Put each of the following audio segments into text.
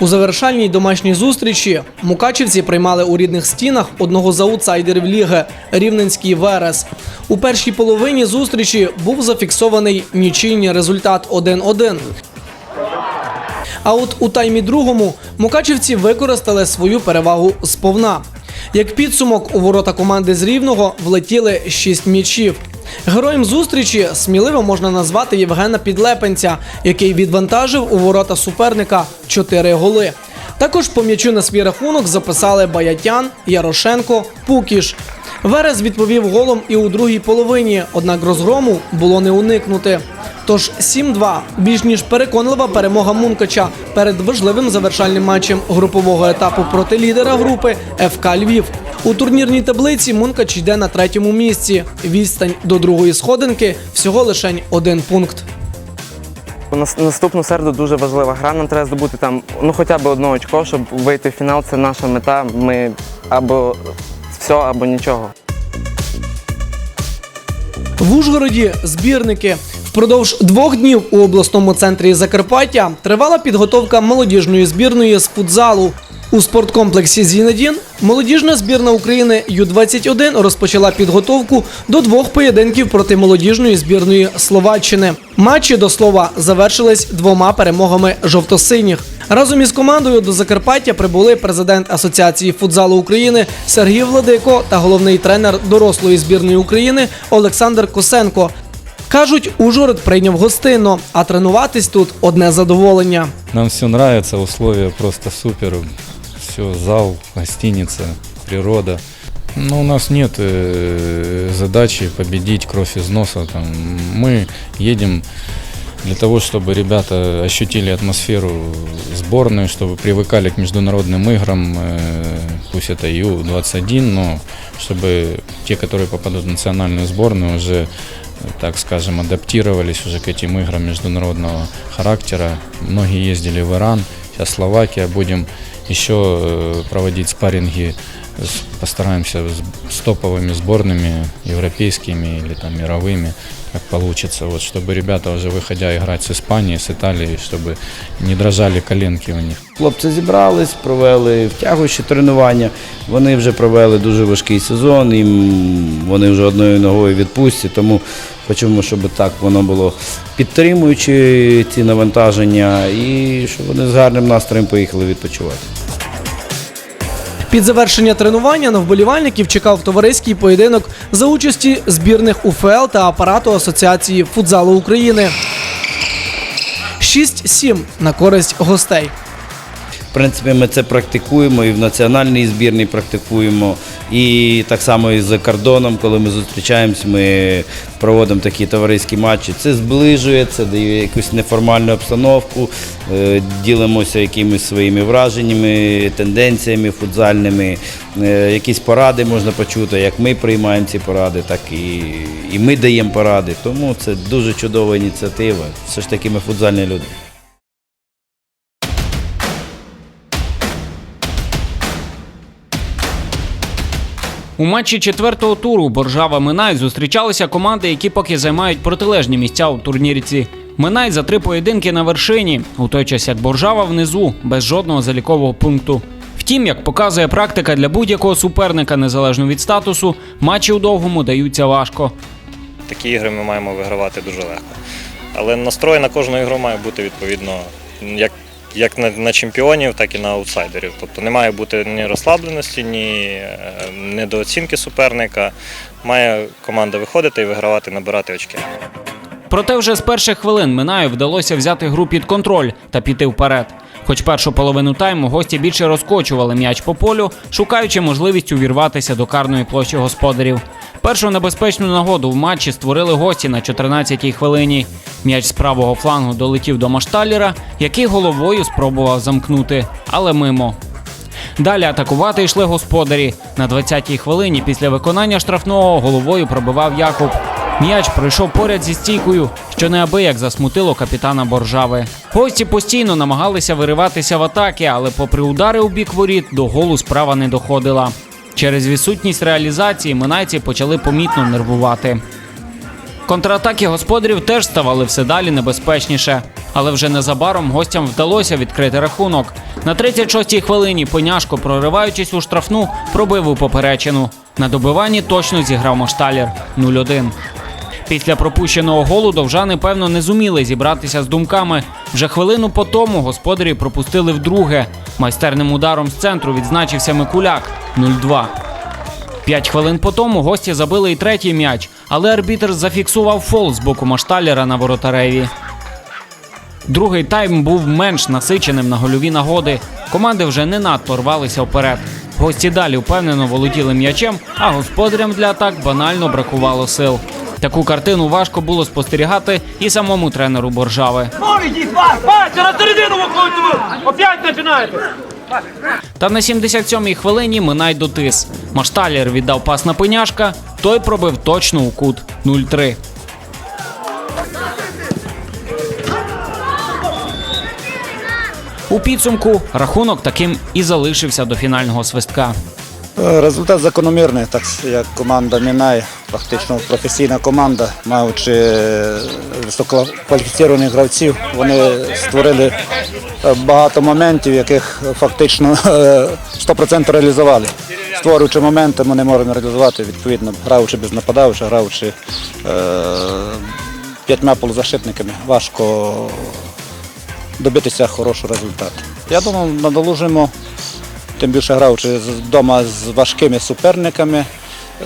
У завершальній домашній зустрічі мукачівці приймали у рідних стінах одного з аутсайдерів ліги Рівненський Верес. У першій половині зустрічі був зафіксований нічийний результат 1-1. А от у таймі другому мукачівці використали свою перевагу сповна. Як підсумок, у ворота команди з Рівного влетіли 6 м'ячів. Героєм зустрічі сміливо можна назвати Євгена Підлепенця, який відвантажив у ворота суперника 4 голи. Також по м'ячу на свій рахунок записали Баятян, Ярошенко, Пукіш. Верес відповів голом і у другій половині, однак розгрому було не уникнути. Тож 7-2 більш ніж переконлива перемога Мункача перед важливим завершальним матчем групового етапу проти лідера групи ФК Львів. У турнірній таблиці Мункач йде на третьому місці. Відстань до другої сходинки всього лише один пункт. Нас- Наступну середу дуже важлива гра. Нам треба здобути там ну хоча б одне очко, щоб вийти в фінал. Це наша мета. Ми або все, або нічого. В Ужгороді збірники. Впродовж двох днів у обласному центрі Закарпаття тривала підготовка молодіжної збірної з футзалу. У спорткомплексі Зінедін молодіжна збірна України Ю-21 розпочала підготовку до двох поєдинків проти молодіжної збірної Словаччини. Матчі, до слова, завершились двома перемогами жовто-синіх. Разом із командою до Закарпаття прибули президент Асоціації футзалу України Сергій Владико та головний тренер дорослої збірної України Олександр Косенко. Кажуть, Ужгород прийняв гостинно, а тренуватись тут одне задоволення. Нам все нравится, условия просто супер. Все, зал, гостиница, природа. Но у нас нет э, задачи победить кровь из носа. Там, мы едем для того, чтобы ребята ощутили атмосферу сборной, чтобы привыкали к международным играм, э, пусть это Ю-21, но чтобы те, которые попадут в национальную сборную, уже, так скажем, адаптировались уже к этим играм международного характера. Многие ездили в Иран, сейчас Словакия, будем еще э, проводить спарринги, с- постараемся с, с топовыми сборными, европейскими или там мировыми, как получится, вот, чтобы ребята уже выходя играть с Испанией, с Италией, чтобы не дрожали коленки у них. Хлопці зібрались, провели втягуючі тренування. Вони вже провели дуже важкий сезон, їм вони вже одною ногою відпустять, тому хочемо, щоб так воно було підтримуючи ці навантаження і щоб вони з гарним настроєм поїхали відпочивати. Під завершення тренування на вболівальників чекав товариський поєдинок за участі збірних УФЛ та апарату Асоціації футзалу України. 6-7 на користь гостей. В принципі, ми це практикуємо і в національній збірній практикуємо. І так само і за кордоном, коли ми зустрічаємось, ми проводимо такі товариські матчі. Це зближує, це дає якусь неформальну обстановку, е, ділимося якимись своїми враженнями, тенденціями футзальними, е, якісь поради можна почути, як ми приймаємо ці поради, так і, і ми даємо поради. Тому це дуже чудова ініціатива. Все ж таки ми футзальні люди. У матчі четвертого туру Боржава Минай зустрічалися команди, які поки займають протилежні місця у турнірці. Минай за три поєдинки на вершині, у той час як Боржава внизу, без жодного залікового пункту. Втім, як показує практика для будь-якого суперника, незалежно від статусу, матчі у довгому даються важко. такі ігри ми маємо вигравати дуже легко. Але настрой на кожну ігру має бути відповідно як, як на, на чемпіонів, так і на аутсайдерів. Тобто не має бути ні розслабленості, ні е, недооцінки суперника. Має команда виходити і вигравати, набирати очки. Проте вже з перших хвилин Минаю вдалося взяти гру під контроль та піти вперед. Хоч першу половину тайму гості більше розкочували м'яч по полю, шукаючи можливість увірватися до карної площі господарів. Першу небезпечну нагоду в матчі створили гості на 14-й хвилині. М'яч з правого флангу долетів до Машталіра, який головою спробував замкнути, але мимо. Далі атакувати йшли господарі. На 20-й хвилині після виконання штрафного головою пробивав Якуб. М'яч пройшов поряд зі стійкою, що неабияк засмутило капітана Боржави. Гості постійно намагалися вириватися в атаки, але попри удари у бік воріт до голу справа не доходила. Через відсутність реалізації минайці почали помітно нервувати. Контратаки господарів теж ставали все далі небезпечніше. Але вже незабаром гостям вдалося відкрити рахунок. На 36-й хвилині Поняшко, прориваючись у штрафну, пробив у поперечину. На добиванні точно зіграв Машталір 0-1. Після пропущеного голу довжани, певно, не зуміли зібратися з думками. Вже хвилину по тому господарі пропустили вдруге. Майстерним ударом з центру відзначився Микуляк 0-2. П'ять хвилин по тому гості забили і третій м'яч, але арбітр зафіксував фол з боку Машталєра на воротареві. Другий тайм був менш насиченим на гольові нагоди. Команди вже не надто рвалися вперед. Гості далі впевнено володіли м'ячем, а господарям для атак банально бракувало сил. Таку картину важко було спостерігати і самому тренеру Боржави. Опять начинаєте! Та на 77-й хвилині Минай дотис. Машталєр віддав пас на пеняшка, той пробив точно у кут 0-3. У підсумку рахунок таким і залишився до фінального свистка. Результат закономірний, так як команда Мінай, практично професійна команда, маючи е, висококваліфікованих гравців, вони створили е, багато моментів, яких фактично е, 100% реалізували. Створюючи моменти, ми не можемо реалізувати, відповідно, граючи без нападавчих, граючи е, п'ятьма полузащитниками, важко добитися хорошого результату. Я думаю, надолужимо тим більше граючи вдома з важкими суперниками.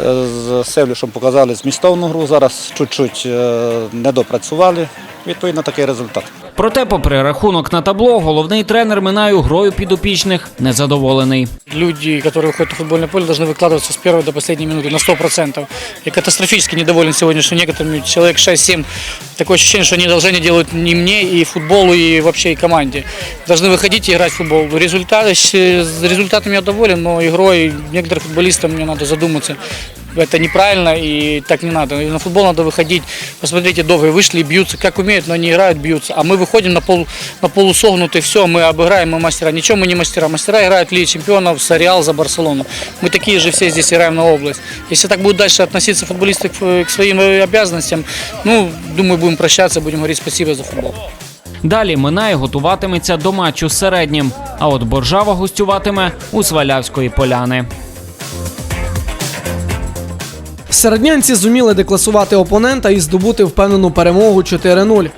Е, З Севлюшем показали змістовну гру, зараз чуть-чуть е, не допрацювали. Відповідно, такий результат. Проте, попри рахунок на табло, головний тренер Минаю грою підопічних незадоволений. Люди, которые выходят на футбольное поле, должны выкладываться с первой до последней минуты на 100%. Я катастрофически недоволен сегодняшним некоторыми. Человек 6-7. Такое ощущение, что они одолжение делают не мне, и футболу, и вообще и команде. Должны выходить и играть в футбол. Результаты, с результатами я доволен, но игрой некоторых футболистам мне надо задуматься. Это неправильно и так не надо. На футбол надо выходить. Посмотрите, довгие вышли и бьются. Как умеют, но они играют, бьются. А мы выходим на, пол, на полусогнутый, все, мы обыграем, мы мастера. Ничего мы не мастера. Мастера играют в Лиге чемпионов за Реал, за Барселону. Мы такие же все здесь играем на область. Если так будут дальше относиться футболисты к, к своим э, обязанностям, ну, думаю, будем прощаться, будем говорить спасибо за футбол. Далі Минай готуватиметься до матчу з середнім, а от Боржава гостюватиме у Свалявської поляни. Середнянці зуміли декласувати опонента і здобути впевнену перемогу 4-0.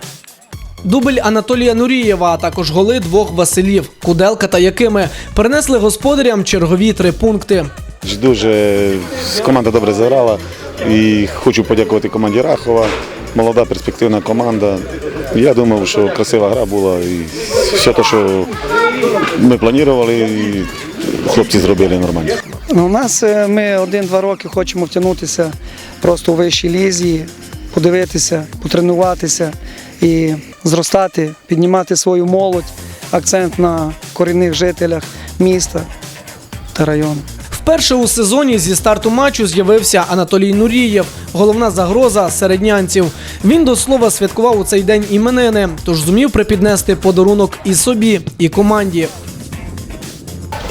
Дубль Анатолія Нурієва, а також голи двох Василів Куделка та Якими перенесли господарям чергові три пункти. Дуже команда добре заграла і хочу подякувати команді Рахова. Молода перспективна команда. Я думав, що красива гра була і все те, що ми планували, і хлопці зробили нормально. Ну, У нас е, ми один-два роки хочемо втягнутися просто у вищій лізі, подивитися, потренуватися і зростати, піднімати свою молодь, акцент на корінних жителях міста та району. Вперше у сезоні зі старту матчу з'явився Анатолій Нурієв, головна загроза середнянців. Він до слова святкував у цей день іменини, тож зумів припіднести подарунок і собі, і команді.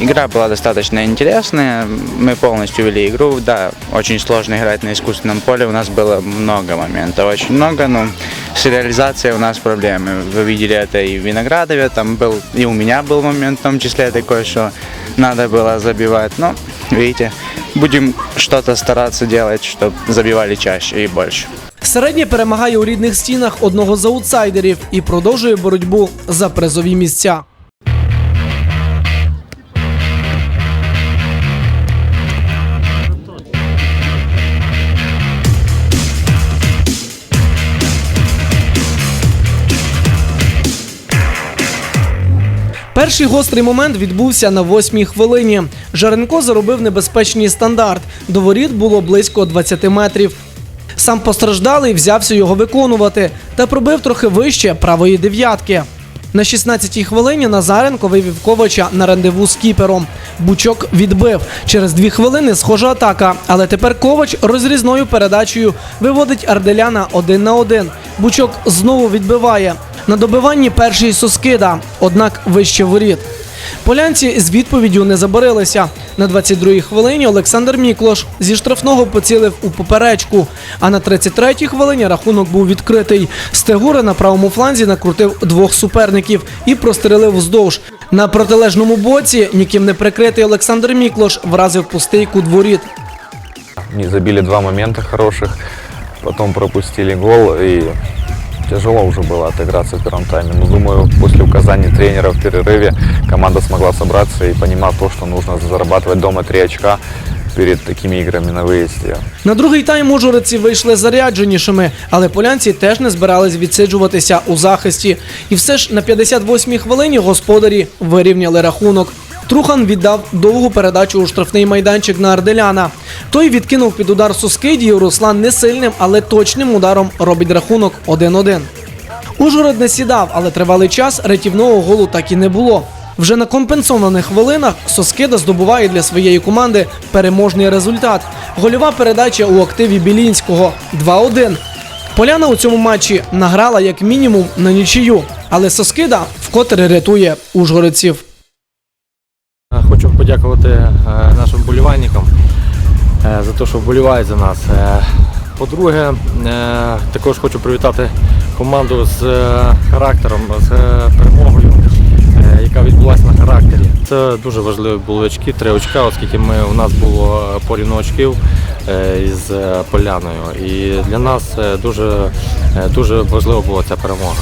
Игра была достаточно интересная. Мы полностью вели игру. Да, очень сложно играть на искусственном поле. У нас было много моментов, очень много, но с реализацией у нас проблемы. Вы видели это и в Виноградове, там был, и у меня был момент, в том числе такой, что надо было забивать. Но, видите, будем что-то стараться делать, чтобы забивали чаще и больше. Середнє перемагає у рідних стінах одного з аутсайдерів і продовжує боротьбу за призові місця. Перший гострий момент відбувся на восьмій хвилині. Жаренко заробив небезпечний стандарт. До воріт було близько 20 метрів. Сам постраждалий взявся його виконувати та пробив трохи вище правої дев'ятки. На 16-й хвилині Назаренко вивів Ковача на рандеву з кіпером. Бучок відбив. Через дві хвилини схожа атака, але тепер Ковач розрізною передачею виводить Арделяна один на один. Бучок знову відбиває. На добиванні перший соскида, однак вище воріт. Полянці з відповіддю не забарилися. На 22-й хвилині Олександр Міклош зі штрафного поцілив у поперечку. А на 33-й хвилині рахунок був відкритий. Стегура на правому фланзі накрутив двох суперників і прострелив вздовж. На протилежному боці ніким не прикритий Олександр Міклош вразив пустий кут воріт. Не забили два момента хороших, потом пропустили гол и тяжело уже было отыграться в первом тайме. Но думаю, после указаний тренера в перерыве команда смогла собраться и понимала то, что нужно зарабатывать дома три очка перед такими играми на выезде. На другий тайм ужгородці вийшли зарядженішими, але полянці теж не збирались відсиджуватися у захисті. І все ж на 58-й хвилині господарі вирівняли рахунок. Трухан віддав довгу передачу у штрафний майданчик на Арделяна. Той відкинув під удар Сускидію. Руслан не сильним, але точним ударом робить рахунок 1-1. Ужгород не сідав, але тривалий час рятівного голу так і не було. Вже на компенсованих хвилинах Соскида здобуває для своєї команди переможний результат. Гольова передача у активі Білінського 2-1. Поляна у цьому матчі награла як мінімум на нічию, але Соскида вкотре рятує ужгородців. Хочу подякувати е, нашим вболівальникам е, за те, що вболівають за нас. Е, По-друге, також хочу привітати команду з характером, з перемогою, яка відбулася на характері. Це дуже важливі були очки, три очка, оскільки ми, у нас було порівно очків е, із е, поляною. І для нас е, дуже, дуже важлива була ця перемога.